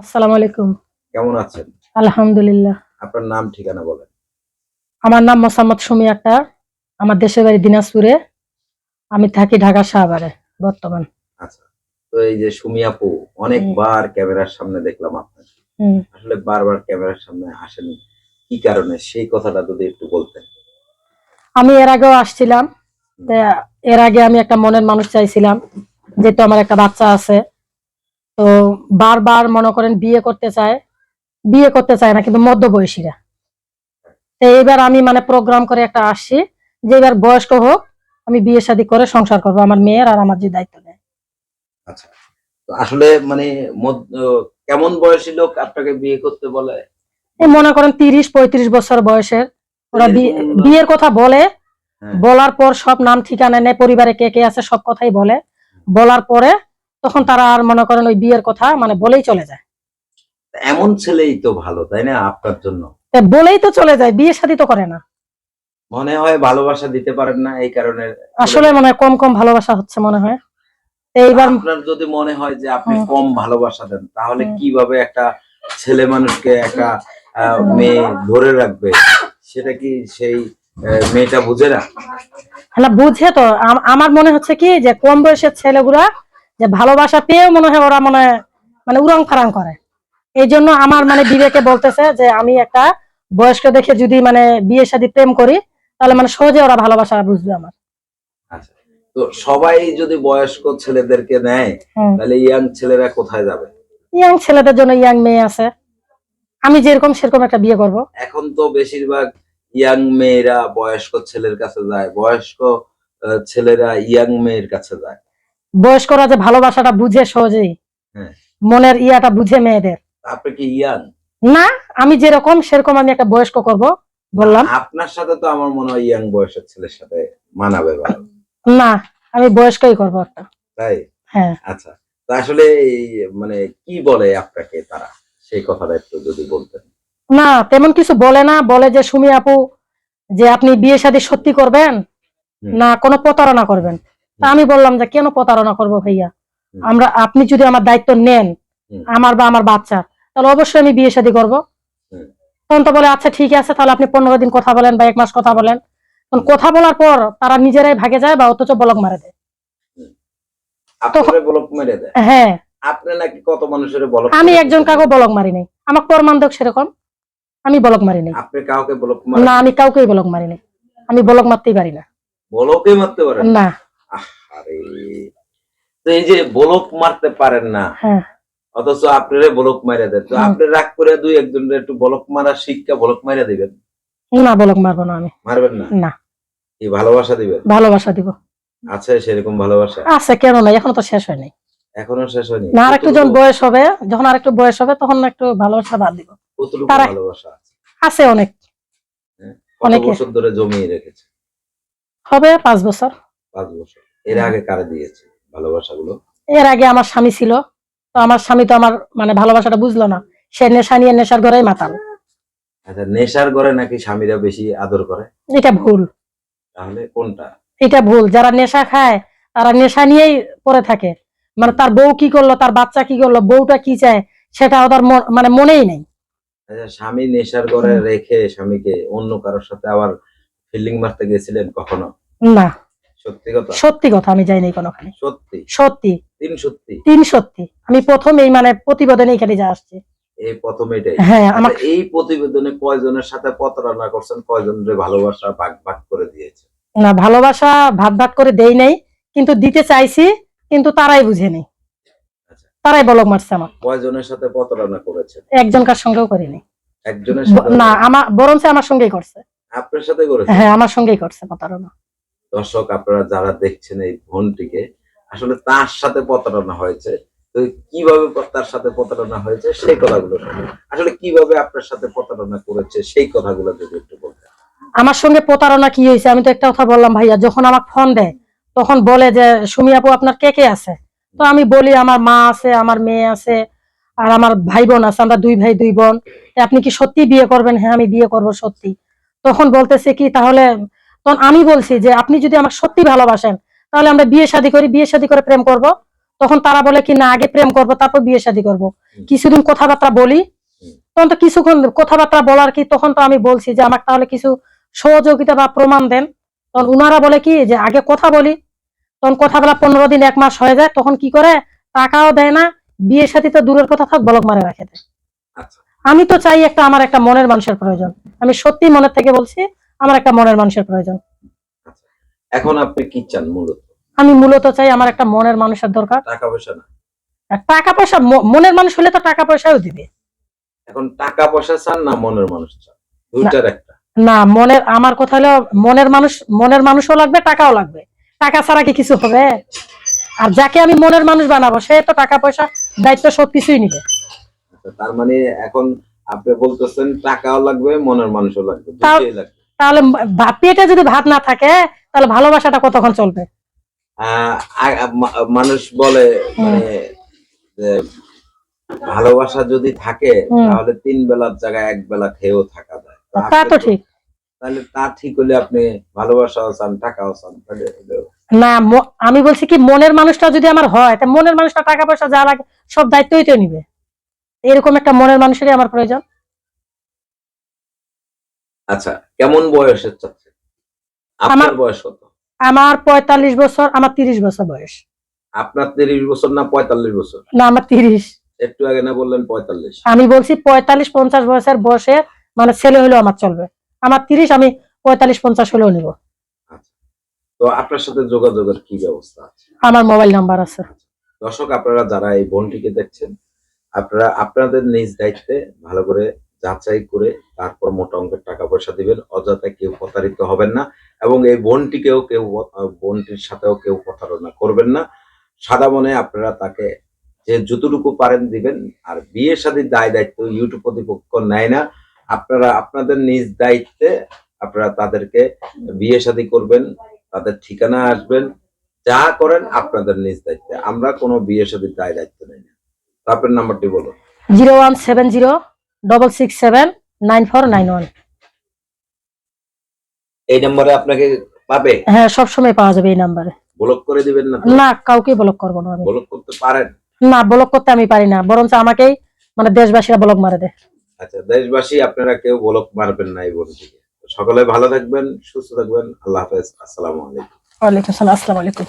আসসালামু আলাইকুম। কেমন আছেন? আলহামদুলিল্লাহ। আপনার নাম ঠিকানা বলেন। আমার নাম মোসাম্মদ সুমি আক্তার। আমার দেশের বাড়ি দিনাজপুরে। আমি থাকি ঢাকা শাহবারে বর্তমান। আচ্ছা তো এই যে সুমি আপু অনেকবার ক্যামেরার সামনে দেখলাম আপনাকে। আসলে বারবার ক্যামেরার সামনে আসেন। কি কারণে? সেই কথাটা যদি একটু বলতেন। আমি এর আগেও আসছিলাম। এর আগে আমি একটা মনের মানুষ চাইছিলাম। যেহেতু আমার একটা বাচ্চা আছে। বারবার মনে করেন বিয়ে করতে চায় বিয়ে করতে চায় না কিন্তু মধ্যবয়সীরা। তো এইবার আমি মানে প্রোগ্রাম করে একটা আসছি যে এবার বয়স্ক হোক আমি বিয়ে শাদী করে সংসার করব আমার মেয়ের আর আমার যে দায়িত্ব নেয়। আচ্ছা। আসলে মানে কেমন বয়সী লোক আপনাকে বিয়ে করতে বলে? এই মনে করেন তিরিশ পঁয়ত্রিশ বছর বয়সের। ওরা বিয়ে- বিয়ের কথা বলে হ্যাঁ। বলার পর সব নাম ঠিকানা নেয় পরিবারে কে কে আছে সব কথাই বলে। বলার পরে তখন তারা আর মনে করেন ওই বিয়ের কথা মানে বলেই চলে যায়। এমন ছেলেই তো ভালো তাই না? আপনার জন্য। বলেই তো চলে যায় বিয়ে শাদী তো করে না। মনে হয় ভালোবাসা দিতে পারেন না এই কারণে। আসলে মনে হয় কম কম ভালোবাসা হচ্ছে মনে হয়। এইবার আপনার যদি মনে হয় যে আপনি কম ভালোবাসা দেন তাহলে কীভাবে একটা ছেলে মানুষকে একটা মেয়ে ধরে রাখবে? সেটা কি সেই মেয়েটা বুঝে না? না বুঝে তো। আমার মনে হচ্ছে কি যে কম বয়সের ছেলেগুলা যে ভালোবাসা পেয়েও মনে হয় ওরা মনে মানে উরং ফারাং করে। এই জন্য আমার মানে বিবেকে বলতেছে যে আমি একটা বয়স্ক দেখে যদি মানে বিয়ে শাদী প্রেম করি তাহলে মানে সহজে ওরা ভালোবাসা বুঝবে আমার। আচ্ছা। তো সবাই যদি বয়স্ক ছেলেদেরকে নেয় তাহলে ইয়াং ছেলেরা কোথায় যাবে? ইয়াং ছেলেদের জন্য ইয়াং মেয়ে আছে। আমি যেরকম সেরকম একটা বিয়ে করব। এখন তো বেশিরভাগ ইয়াং মেয়েরা বয়স্ক ছেলের কাছে যায় বয়স্ক ছেলেরা ইয়াং মেয়ের কাছে যায়। বয়স্করা যে ভালোবাসাটা বুঝে সহজেই হ্যাঁ। মনের ইয়াটা বুঝে মেয়েদের। আপনি কি ইয়াং? না আমি যেরকম সেরকম আমি একটা বয়স্ক করব বললাম। আপনার সাথে তো আমার মনে হয় ইয়াং বয়সের ছেলের সাথে মানাবে ভালো। না আমি বয়স্কই করব একটা। তাই? হ্যাঁ। আচ্ছা তো আসলে মানে কি বলে আপনাকে তারা? সেই কথাটা একটু যদি বলতেন। না তেমন কিছু বলে না বলে যে সুমি আপু যে আপনি বিয়ে শাদী সত্যি করবেন? না কোনো প্রতারণা করবেন? তা আমি বললাম যে কেন প্রতারণা করব ভাইয়া? আমরা আপনি যদি আমার দায়িত্ব নেন আমার বা আমার বাচ্চা তাহলে অবশ্যই আমি বিয়ে শাদী করব। তখন তো বলে আচ্ছা ঠিক আছে তাহলে আপনি পনেরো দিন কথা বলেন বা এক মাস কথা বলেন। তখন কথা বলার পর তারা নিজেরাই ভাগে যায় বা অথচ বলক মারে দেয়। হ্যাঁ। আপনি নাকি কত মানুষের বলক আমি একজন? কাউকে বলক মারি নাই। আমার প্রমাণ দেখ সেরকম আমি বলক মারি নাই। আপনি কাউকে বলক না আমি কাউকেই বলক মারি নাই। আমি বলক মারতেই পারি না। বলকে মারতে পারেন? না। আরে তো এই যে বলক মারতে পারেন না হ্যাঁ। অথচ আপনারে বলক মারে দেন তো আপনি রাগ করে দুই একজনের একটু বলক মারা শিক্ষা বলক মারা দিবেন? না বলক মারবো না আমি। মারবেন না? না। এই ভালোবাসা দিবেন? ভালোবাসা দিব। আছে সেরকম ভালোবাসা? আছে কেন না এখনও তো শেষ হয়নি। এখনও শেষ হয়নি? না আর একটু যখন বয়স হবে যখন আর একটু বয়স হবে তখন একটু ভালোবাসা বাদ দিব। কতটুকু ভালোবাসা আছে? আছে অনেক। কত অনেকে। বছর ধরে জমিয়ে রেখেছে? হবে পাঁচ বছর। পাঁচ বছর। এর আগে কারে দিয়েছে ভালোবাসা গুলো এর আগে আমার স্বামী ছিল তো আমার স্বামী তো আমার মানে ভালোবাসাটা বুঝলো না। সে নেশা নিয়ে নেশার ঘরেই মাতাল। আচ্ছা নেশার ঘরে নাকি স্বামীরা বেশি আদর করে? এটা ভুল। তাহলে কোনটা? এটা ভুল। যারা নেশা খায় তারা নেশা নিয়েই পড়ে থাকে। মানে তার বউ কি করল তার বাচ্চা কি করল বউটা কি চায় সেটা ওদের মন- মানে মনেই নেই। আচ্ছা স্বামী নেশার ঘরে রেখে স্বামীকে অন্য কারোর সাথে আবার ফিল্ডিং মারতে গেছিলেন কখনো? না। সত্যি কথা? সত্যি কথা আমি যাই নাই কোনোখানে। সত্যি? সত্যি। তিন সত্যি? তিন সত্যি। আমি প্রথম এই মানে প্রতিবেদনে এখানে যা আসছি। এই প্রথম এটাই? হ্যাঁ আমার আচ্ছা, এই প্রতিবেদনে কয়জনের সাথে প্রতারণা করছেন? কয়জনের ভালোবাসা ভাগ ভাগ করে দিয়েছে? না ভালোবাসা ভাত ভাত করে দেই নাই কিন্তু দিতে চাইছি কিন্তু তারাই বুঝে নেই। আচ্ছা। তারাই বলক মারছে আমার কয়জনের সাথে প্রতারণা করেছেন? একজনকার সঙ্গেও করিনি। একজনের সাথে? না আমার বরঞ্চ আমার সঙ্গেই করছে। আপনার সাথে করেছেন? হ্যাঁ আমার সঙ্গেই করছে প্রতারণা। দর্শক, আপনারা যারা দেখছেন এই বোনটিকে আসলে তার সাথে প্রতারণা হয়েছে। তো কীভাবে তার সাথে প্রতারণা হয়েছে, সেই কথাগুলো আসলে কীভাবে আপনার সাথে প্রতারণা করেছে, সেই কথাগুলো যদি একটু বলতেন। আমার সঙ্গে প্রতারণা কি হয়েছে? আমি তো একটা কথা বললাম, ভাইয়া, যখন আমাকে ফোন দেয়, তখন বলে যে, সুমি আপু, আপনার কে কে আছে? তো আমি বলি, আমার মা আছে, আমার মেয়ে আছে, আর আমার ভাই বোন আছে, আমরা দুই ভাই, দুই বোন। আপনি কি সত্যি বিয়ে করবেন? হ্যাঁ আমি বিয়ে করব সত্যি। তখন বলতেছে কি, তাহলে তখন আমি বলছি যে আপনি যদি আমার সত্যি ভালোবাসেন তাহলে আমরা বিয়ে শাদী করি বিয়ে শাদী করে প্রেম করব। তখন তারা বলে কি না আগে প্রেম করব তারপর বিয়ে শাদী করব। কিছুদিন কথাবার্তা বলি। তখন তো কিছুক্ষণ কথাবার্তা বলার কি তখন তো আমি বলছি যে আমাকে তাহলে কিছু সহযোগিতা বা প্রমাণ দেন। তখন উনারা বলে কি যে আগে কথা বলি। তখন কথা বলা পনেরো দিন এক মাস হয়ে যায় তখন কি করে? টাকাও দেয় না বিয়ে সাথী তো দূরের কথা থাক বলক মারে রাখে আচ্ছা। আমি তো চাই একটা আমার একটা মনের মানুষের প্রয়োজন। আমি সত্যি মনের থেকে বলছি আমার একটা মনের মানুষের প্রয়োজন। এখন আপনি কি চান মূলত? আমি মূলত চাই আমার একটা মনের মানুষের দরকার। টাকা পয়সা না। টাকা পয়সা মনের মানুষ হলে তো টাকা পয়সাও দিবে। এখন টাকা পয়সা চান না মনের মানুষ চান? দুইটার একটা। না মনের আমার কথা হলো মনের মানুষ মনের মানুষও লাগবে টাকাও লাগবে। টাকা ছাড়া কি কিছু হবে? আর যাকে আমি মনের মানুষ বানাবো সে তো টাকা পয়সা দায়িত্ব সব কিছুই নিবে। আচ্ছা, তার মানে এখন আপনি বলতেছেন টাকাও লাগবে মনের মানুষও লাগবে দুটোই লাগবে। তাহলে পেটে যদি ভাত না থাকে তাহলে ভালোবাসাটা কতক্ষণ চলবে? মানুষ বলে মানে ভালোবাসা যদি থাকে তাহলে তিন বেলার জায়গায় এক বেলা খেয়েও থাকা যায়। তা তো ঠিক। তাহলে তা ঠিক হলে আপনি ভালোবাসাও চান টাকাও চান না আমি বলছি কি মনের মানুষটা যদি আমার হয় তা মনের মানুষটা টাকা পয়সা যা লাগে সব দায়িত্বই তো নিবে। এরকম একটা মনের মানুষেরই আমার প্রয়োজন। আচ্ছা কেমন বয়সের চাচ্ছে আপনার আমার- বয়স কত? আমার পঁয়তাল্লিশ বছর আমার তিরিশ বছর বয়স। আপনার তিরিশ বছর না পঁয়তাল্লিশ বছর? না আমার তিরিশ। একটু আগে না বললেন পঁয়তাল্লিশ। আমি বলছি পঁয়তাল্লিশ পঞ্চাশ বয়সের বয়সে মানে ছেলে হলেও আমার চলবে। আমার তিরিশ আমি পঁয়তাল্লিশ পঞ্চাশ হলেও নিব। তো আপনার সাথে যোগাযোগের কি ব্যবস্থা আছে? আমার মোবাইল নাম্বার আছে। দর্শক আপনারা যারা এই বোনটিকে দেখছেন আপনারা আপনাদের নিজ দায়িত্বে ভালো করে যাচাই করে তারপর মোটা অঙ্কের টাকা পয়সা দিবেন। অযথা কেউ প্রতারিত হবেন না এবং এই বোনটিকেও কেউ বোনটির সাথেও কেউ প্রতারণা করবেন না। সাদা মনে আপনারা তাকে যে যতটুকু পারেন দিবেন। আর বিয়ে শাদীর দায় দায়িত্ব ইউটিউব কর্তৃপক্ষ নেয় না। আপনারা আপনাদের নিজ দায়িত্বে আপনারা তাদেরকে বিয়ে শাদী করবেন, তাদের ঠিকানা আসবেন, যা করেন আপনাদের নিজ দায়িত্বে। আমরা কোনো বিয়ে শাদীর দায় দায়িত্ব নেই না। তো আপনার নাম্বারটি বলুন। Zero one seven zero double six seven nine four nine one এই নম্বরে আপনাকে পাবে? হ্যাঁ সবসময় পাওয়া যাবে এই নাম্বারে। ব্লক করে দিবেন না? না কাউকে ব্লক করব না আমি। ব্লক করতে পারেন? না ব্লক করতে আমি পারি না বরঞ্চ আমাকেই মানে দেশবাসীরা ব্লক মারে দেয়। আচ্ছা দেশবাসী আপনারা কেউ ব্লক মারবেন না এই বোনটিকে সকলে ভালো থাকবেন সুস্থ থাকবেন আল্লাহ হাফেজ আসসালামু আলাইকুম। ওয়ালাইকুম আসসালাম আসসালামু আলাইকুম।